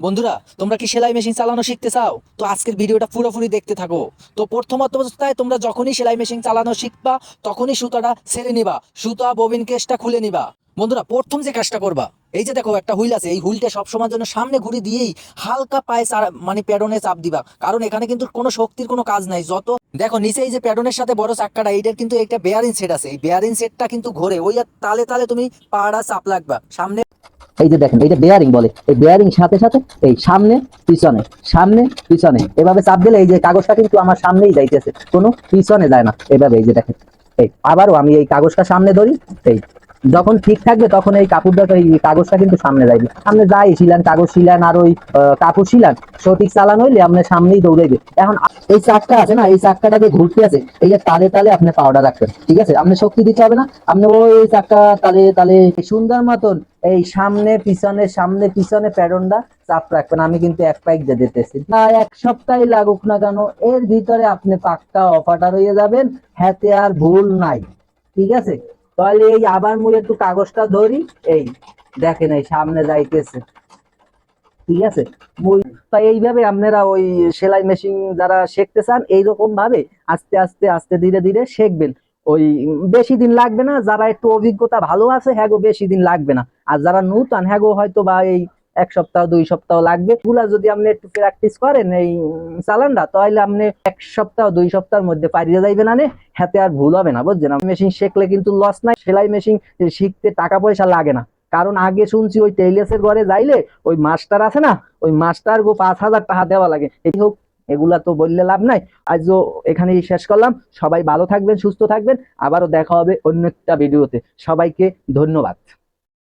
বন্ধুরা, তোমরা কি সেলাই মেশিন চালানো শিখতে চাও? তো আজকের ভিডিওটা পুরোপুরি দেখতে থাকো। তো প্রথম অবস্থায় তোমরা যখনই সেলাই মেশিন চালানো শিখবা, তখনই সুতাটা ছেড়ে নিবা। সুতা, ববিন কেসটা খুলে নিবা। বন্ধুরা, প্রথম যে কাজটা করবা, এই যে দেখো একটা হুইল আছে, এই হুইলটা সবসময়ের জন্য সামনে ঘুরে দিয়েই হালকা পায়ে মানে প্যাডনে চাপ দিবা। কারণ এখানে কিন্তু কোনো শক্তির কোনো কাজ নাই। যত দেখো নিচে এই যে প্যাডনের সাথে বড় চাক্কাটা, এইটার কিন্তু একটা বেয়ারিং সেট আছে। এই বেয়ারিং সেটটা কিন্তু ঘোরে। ওই তালে তালে তুমি পাড়া চাপ লাগবা। সামনে এই যে দেখেন এইটা বেয়ারিং বলে, এই বেয়ারিং সাথে সাথে, এই সামনে, পিছনে সামনে, পিছনে। এভাবে চাপ দিলে এই যে কাগজটা কিন্তু আমার সামনেই যাইতেছে, কোনো পিছনে যায় না। এভাবে এই যে দেখেন, এই আবারও আমি এই কাগজটা সামনে ধরি, এই যখন ঠিক থাকবে তখন এই কাপড়টা এই কাগজটা কিন্তু সামনে যাইবে। সামনে যাই, শিলান কাগজ, শিলান আর ওই কাপড় শিলান, সঠিক চালান হইলে আপনার সামনেই দৌড়াইবে। এখন এই চাকটা আছে না, এই চাকটাকে ঘুরতে আছে, এই যে তালে তালে আপনি পাউডার রাখবেন, ঠিক আছে? আপনি শক্তি দিতে হবে না, আপনি ওই চাকটা তালে তালে সুন্দর মতন এই সামনে, পিছনে সামনে, পিছনে প্যারনটা চাপ রাখবেন। আমি কিন্তু এক পাইক দিয়ে দিতেছি। না, এক সপ্তাহে লাগুক না কেন, এর ভিতরে আপনি পাক্কা অফারটা রয়ে যাবেন, হাতে আর ভুল নাই, ঠিক আছে? তাহলে এই আবার মুড়ে একটু কাগজটা ধরি। এই দেখেন, এই সামনে যাইতেছে। ঠিক আছে? তাই এইভাবে আপনারা ওই সেলাই মেশিন যারা শিখতে চান এইরকম ভাবে আস্তে আস্তে আস্তে ধীরে ধীরে শিখবেন। ওই বেশি দিন লাগবে না, যারা একটু অভিজ্ঞতা ভালো আছে হ্যাঁ গো, বেশি দিন লাগবে না। আর যারা নূতন হ্যাঁ গো হয়তো বা এই এক সপ্তাহ, দুই সপ্তাহ লাগবে। এগুলা যদি আপনি একটু প্র্যাকটিস করেন এই চালানটা, তাহলে আপনি এক সপ্তাহ, দুই সপ্তাহের মধ্যে পারিয়ে যাইবে না হাতে আর ভুল হবে না, বুঝছেন? মেশিন শিখলে কিন্তু লস নাই, সেলাই মেশিন শিখতে টাকা পয়সা লাগে না। কারণ আগে শুনছি ওই টেইলার্সের ঘরে যাইলে ওই মাস্টার আছে না, ওই মাস্টার গো পাঁচ হাজার টাকা দেওয়া লাগে। এই হোক, এগুলা তো বললে লাভ নাই। আজও এখানেই শেষ করলাম। সবাই ভালো থাকবেন, সুস্থ থাকবেন। আবারও দেখা হবে অন্য একটা ভিডিওতে সবাইকে ধন্যবাদ।